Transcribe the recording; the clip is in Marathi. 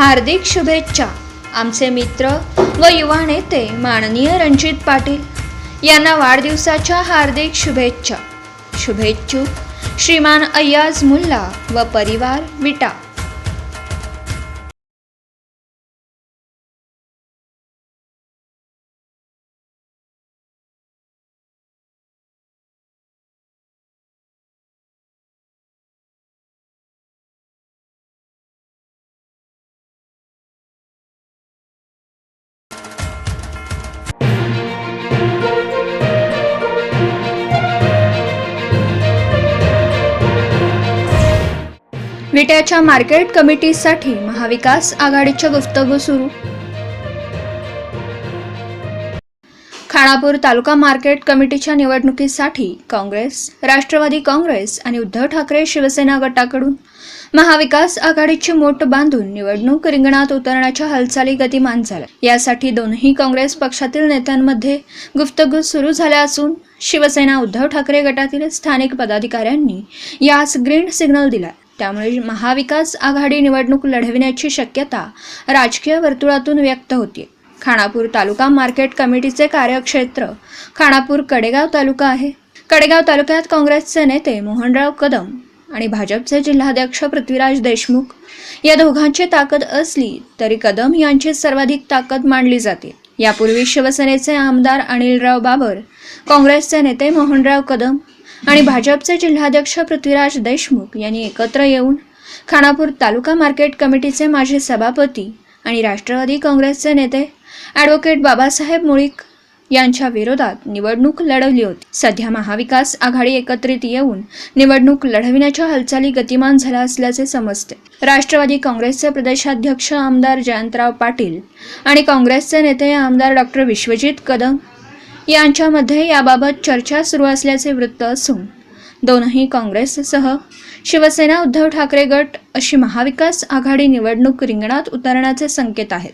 हार्दिक शुभेच्छा. आमचे मित्र व युवा नेते माननीय रणजित पाटील यांना वाढदिवसाच्या हार्दिक शुभेच्छा. शुभेच्छुक श्रीमान अय्याज मुल्ला व परिवार विटा. विट्याच्या मार्केट कमिटीसाठी महाविकास आघाडीच्या गुफ्तगू सुरू. खानापूर तालुका मार्केट कमिटीच्या निवडणुकीसाठी काँग्रेस राष्ट्रवादी काँग्रेस आणि उद्धव ठाकरे शिवसेना गटाकडून महाविकास आघाडीची मोट बांधून निवडणूक रिंगणात उतरण्याच्या हालचाली गतिमान झाल्या. यासाठी दोन्ही काँग्रेस पक्षातील नेत्यांमध्ये गुप्तगू सुरू झाल्या असून शिवसेना उद्धव ठाकरे गटातील स्थानिक पदाधिकाऱ्यांनी यास ग्रीन सिग्नल दिला त्यामुळे महाविकास आघाडी निवडणूक लढविण्याची शक्यता राजकीय वर्तुळातून व्यक्त होते. खानापूर तालुका मार्केट कमिटीचे कार्यक्षेत्र खानापूर कडेगाव तालुका आहे. कडेगाव तालुक्यात काँग्रेसचे नेते मोहनराव कदम आणि भाजपचे जिल्हाध्यक्ष पृथ्वीराज देशमुख या दोघांची ताकद असली तरी कदम यांची सर्वाधिक ताकद मानली जाते. यापूर्वी शिवसेनेचे आमदार अनिलराव बाबर काँग्रेसचे नेते मोहनराव कदम आणि भाजपचे जिल्हाध्यक्ष पृथ्वीराज देशमुख यांनी एकत्र येऊन खानापूर तालुका मार्केट कमिटीचे माजी सभापती आणि राष्ट्रवादी काँग्रेसचे नेते ॲडव्होकेट बाबासाहेब मुळीक यांच्या विरोधात निवडणूक लढवली होती. सध्या महाविकास आघाडी एकत्रित येऊन निवडणूक लढविण्याच्या हालचाली गतिमान झाल्या असल्याचे समजते. राष्ट्रवादी काँग्रेसचे प्रदेशाध्यक्ष आमदार जयंतराव पाटील आणि काँग्रेसचे नेते आमदार डॉक्टर विश्वजित कदम यांच्यामध्ये याबाबत चर्चा सुरू असल्याचे वृत्त असून दोनही काँग्रेससह शिवसेना उद्धव ठाकरे गट अशी महाविकास आघाडी निवडणूक रिंगणात उतरण्याचे संकेत आहेत.